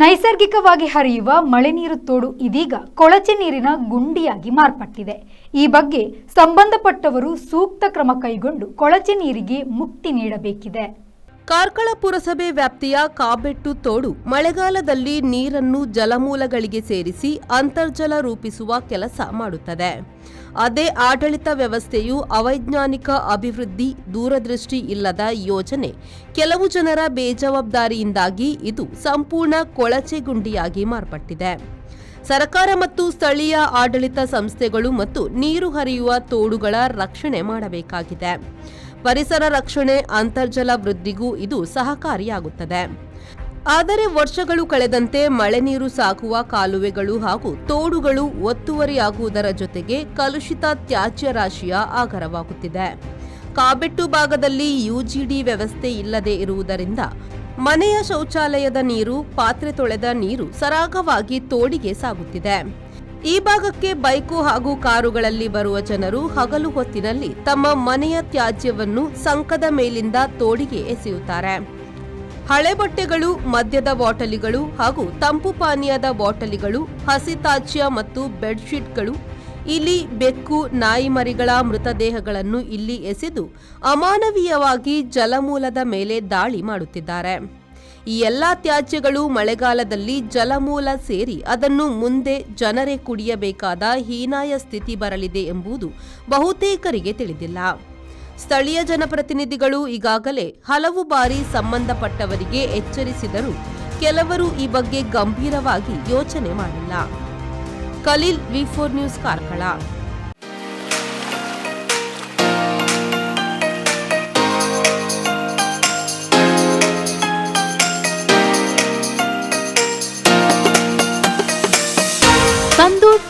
ನೈಸರ್ಗಿಕವಾಗಿ ಹರಿಯುವ ಮಳೆ ನೀರು ತೋಡು ಇದೀಗ ಕೊಳಚೆ ನೀರಿನ ಗುಂಡಿಯಾಗಿ ಮಾರ್ಪಟ್ಟಿದೆ. ಈ ಬಗ್ಗೆ ಸಂಬಂಧಪಟ್ಟವರು ಸೂಕ್ತ ಕ್ರಮ ಕೈಗೊಂಡು ಕೊಳಚೆ ನೀರಿಗೆ ಮುಕ್ತಿ ನೀಡಬೇಕಿದೆ. ಕಾರ್ಕಳ ಪುರಸಭೆ ವ್ಯಾಪ್ತಿಯ ಕಾಬೆಟ್ಟು ತೋಡು ಮಳೆಗಾಲದಲ್ಲಿ ನೀರನ್ನು ಜಲಮೂಲಗಳಿಗೆ ಸೇರಿಸಿ ಅಂತರ್ಜಲ ರೂಪಿಸುವ ಕೆಲಸ ಮಾಡುತ್ತದೆ. ಅದೇ ಆಡಳಿತ ವ್ಯವಸ್ಥೆಯು ಅವೈಜ್ಞಾನಿಕ ಅಭಿವೃದ್ಧಿ, ದೂರದೃಷ್ಟಿ ಇಲ್ಲದ ಯೋಜನೆ. ಕೆಲವು ಜನರ ಬೇಜವಾಬ್ದಾರಿಯಿಂದಾಗಿ ಇದು ಸಂಪೂರ್ಣ ಕೊಳಚೆ ಗುಂಡಿಯಾಗಿ ಮಾರ್ಪಟ್ಟಿದೆ. ಸರ್ಕಾರ ಮತ್ತು ಸ್ಥಳೀಯ ಆಡಳಿತ ಸಂಸ್ಥೆಗಳು ಮತ್ತು ನೀರು ಹರಿಯುವ ತೋಡುಗಳ ರಕ್ಷಣೆ ಮಾಡಬೇಕಾಗಿದೆ. ಪರಿಸರ ರಕ್ಷಣೆ, ಅಂತರ್ಜಲ ವೃದ್ಧಿಗೂ ಇದು ಸಹಕಾರಿಯಾಗುತ್ತದೆ. ಆದರೆ ವರ್ಷಗಳು ಕಳೆದಂತೆ ಮಳೆ ನೀರು ಸಾಕುವ ಕಾಲುವೆಗಳು ಹಾಗೂ ತೋಡುಗಳು ಒತ್ತುವರಿಯಾಗುವುದರ ಜೊತೆಗೆ ಕಲುಷಿತ ತ್ಯಾಜ್ಯ ರಾಶಿಯ ಆಗರವಾಗುತ್ತಿದೆ ಕಾಬೆಟ್ಟು ಭಾಗದಲ್ಲಿ ಯುಜಿಡಿ ವ್ಯವಸ್ಥೆ ಇಲ್ಲದೆ ಇರುವುದರಿಂದ ಮನೆಯ ಶೌಚಾಲಯದ ನೀರು, ಪಾತ್ರೆ ತೊಳೆದ ನೀರು ಸರಾಗವಾಗಿ ತೋಡಿಗೆ ಸಾಗುತ್ತಿದೆ. ಈ ಭಾಗಕ್ಕೆ ಬೈಕು ಹಾಗೂ ಕಾರುಗಳಲ್ಲಿ ಬರುವ ಜನರು ಹಗಲು ಹೊತ್ತಿನಲ್ಲಿ ತಮ್ಮ ಮನೆಯ ತ್ಯಾಜ್ಯವನ್ನು ಸಂಕದ ಮೇಲಿಂದ ತೋಡಿಗೆ ಎಸೆಯುತ್ತಾರೆ. ಹಳೆ ಬಟ್ಟೆಗಳು, ಮದ್ಯದ ಬಾಟಲಿಗಳು ಹಾಗೂ ತಂಪು ಪಾನೀಯದ ಬಾಟಲಿಗಳು, ಹಸಿ ತ್ಯಾಜ್ಯ ಮತ್ತು ಬೆಡ್ಶೀಟ್ಗಳು ಇಲಿ ಬೆಕ್ಕು, ನಾಯಿ ಮರಿಗಳ ಮೃತದೇಹಗಳನ್ನು ಇಲ್ಲಿ ಎಸೆದು ಅಮಾನವೀಯವಾಗಿ ಜಲಮೂಲದ ಮೇಲೆ ದಾಳಿ ಮಾಡುತ್ತಿದ್ದಾರೆ. ಈ ಎಲ್ಲ ತ್ಯಾಜ್ಯಗಳು ಮಳೆಗಾಲದಲ್ಲಿ ಜಲಮೂಲ ಸೇರಿ ಅದನ್ನು ಮುಂದೆ ಜನರೇ ಕುಡಿಯಬೇಕಾದ ಹೀನಾಯ ಸ್ಥಿತಿ ಬರಲಿದೆ ಎಂಬುದು ಬಹುತೇಕರಿಗೆ ತಿಳಿದಿಲ್ಲ. ಸ್ಥಳೀಯ ಜನಪ್ರತಿನಿಧಿಗಳು ಈಗಾಗಲೇ ಹಲವು ಬಾರಿ ಸಂಬಂಧಪಟ್ಟವರಿಗೆ ಎಚ್ಚರಿಸಿದರೂ ಕೆಲವರು ಈ ಬಗ್ಗೆ ಗಂಭೀರವಾಗಿ ಯೋಚನೆ ಮಾಡಿಲ್ಲ. Khaleel V four news Karkala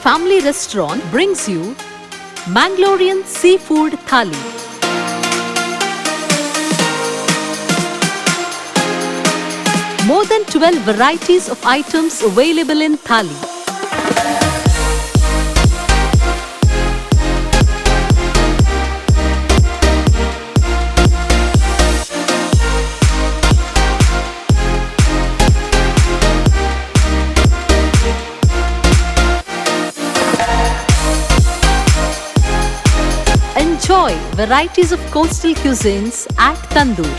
Family Restaurant brings you Mangalorean Seafood Thali. More than 12 varieties of items available in Thali. Enjoy varieties of coastal cuisines at Tandoor.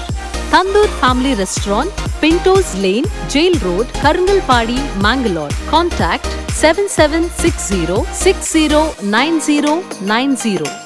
Tandoor Family Restaurant, Pintos Lane, Jail Road, Karangalpadi, Mangalore. Contact 7760 609090.